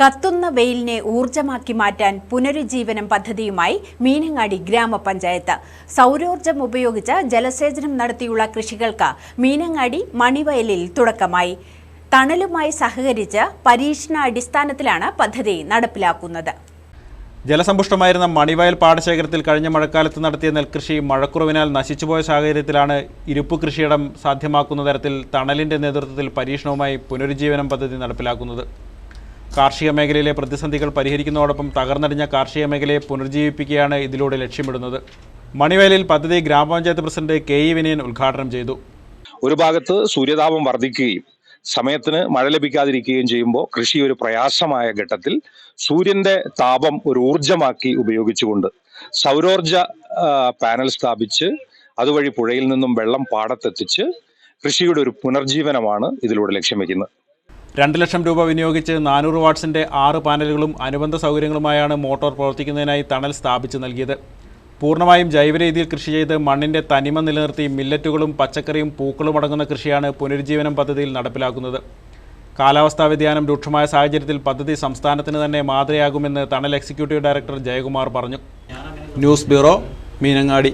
കത്തുന്ന വെയിലിനെ ഊർജമാക്കി മാറ്റാൻ പുനരുജ്ജീവനം പദ്ധതിയുമായി മീനങ്ങാടി ഗ്രാമപഞ്ചായത്ത്. സൗരോർജം ഉപയോഗിച്ച് ജലസേചനം നടത്തിയുള്ള കൃഷികൾക്ക് മീനങ്ങാടി മണിവയലിൽ തുടക്കമായി. തണലുമായി സഹകരിച്ച് പരീക്ഷണാടിസ്ഥാനത്തിലാണ് പദ്ധതി നടപ്പിലാക്കുന്നത്. ജലസമ്പുഷ്ടമായിരുന്ന മണിവയൽ പാടശേഖരത്തിൽ കഴിഞ്ഞ മഴക്കാലത്ത് നടത്തിയ നെൽകൃഷി മഴക്കുറവിനാൽ നശിച്ചുപോയ സാഹചര്യത്തിലാണ് ഇരുപ്പ് കൃഷിയിടം സാധ്യമാക്കുന്ന തരത്തിൽ തണലിന്റെ നേതൃത്വത്തിൽ പരീക്ഷണവുമായി പുനരുജ്ജീവനം പദ്ധതി നടപ്പിലാക്കുന്നത്. കാർഷിക മേഖലയിലെ പ്രതിസന്ധികൾ പരിഹരിക്കുന്നതോടൊപ്പം തകർന്നടിഞ്ഞ കാർഷിക മേഖലയെ പുനർജീവിപ്പിക്കുകയാണ് ഇതിലൂടെ ലക്ഷ്യമിടുന്നത്. മണിവേലിൽ പദ്ധതി ഗ്രാമപഞ്ചായത്ത് പ്രസിഡന്റ് കെ ഇ വിനയൻ ഉദ്ഘാടനം ചെയ്തു. ഒരു ഭാഗത്ത് സൂര്യതാപം വർദ്ധിക്കുകയും സമയത്തിന് മഴ ലഭിക്കാതിരിക്കുകയും ചെയ്യുമ്പോൾ കൃഷി ഒരു പ്രയാസമായ ഘട്ടത്തിൽ സൂര്യന്റെ താപം ഒരു ഊർജമാക്കി ഉപയോഗിച്ചുകൊണ്ട് സൗരോർജ പാനൽ സ്ഥാപിച്ച് അതുവഴി പുഴയിൽ നിന്നും വെള്ളം പാടത്തെത്തിച്ച് കൃഷിയുടെ ഒരു പുനർജീവനമാണ് ഇതിലൂടെ ലക്ഷ്യം വെക്കുന്നത് രണ്ട് ലക്ഷം രൂപ വിനിയോഗിച്ച് നാനൂറ് വാട്ട്സിന്റെ ആറ് പാനലുകളും അനുബന്ധ സൗകര്യങ്ങളുമായാണ് മോട്ടോർ പ്രവർത്തിക്കുന്നതിനായി തണൽ സ്ഥാപിച്ചു നൽകിയത്. പൂർണമായും ജൈവ രീതിയിൽ കൃഷി ചെയ്ത് മണ്ണിന്റെ തനിമ നിലനിർത്തി മില്ലറ്റുകളും പച്ചക്കറിയും പൂക്കളും അടങ്ങുന്ന കൃഷിയാണ് പുനരുജ്ജീവനം പദ്ധതിയിൽ നടപ്പിലാക്കുന്നത്. കാലാവസ്ഥാ വ്യതിയാനം രൂക്ഷമായ സാഹചര്യത്തിൽ പദ്ധതി സംസ്ഥാനത്തിന് തന്നെ മാതൃയാകുമെന്ന് തണൽ എക്സിക്യൂട്ടീവ് ഡയറക്ടർ ജയകുമാർ പറഞ്ഞു. News bureau Meenangadi.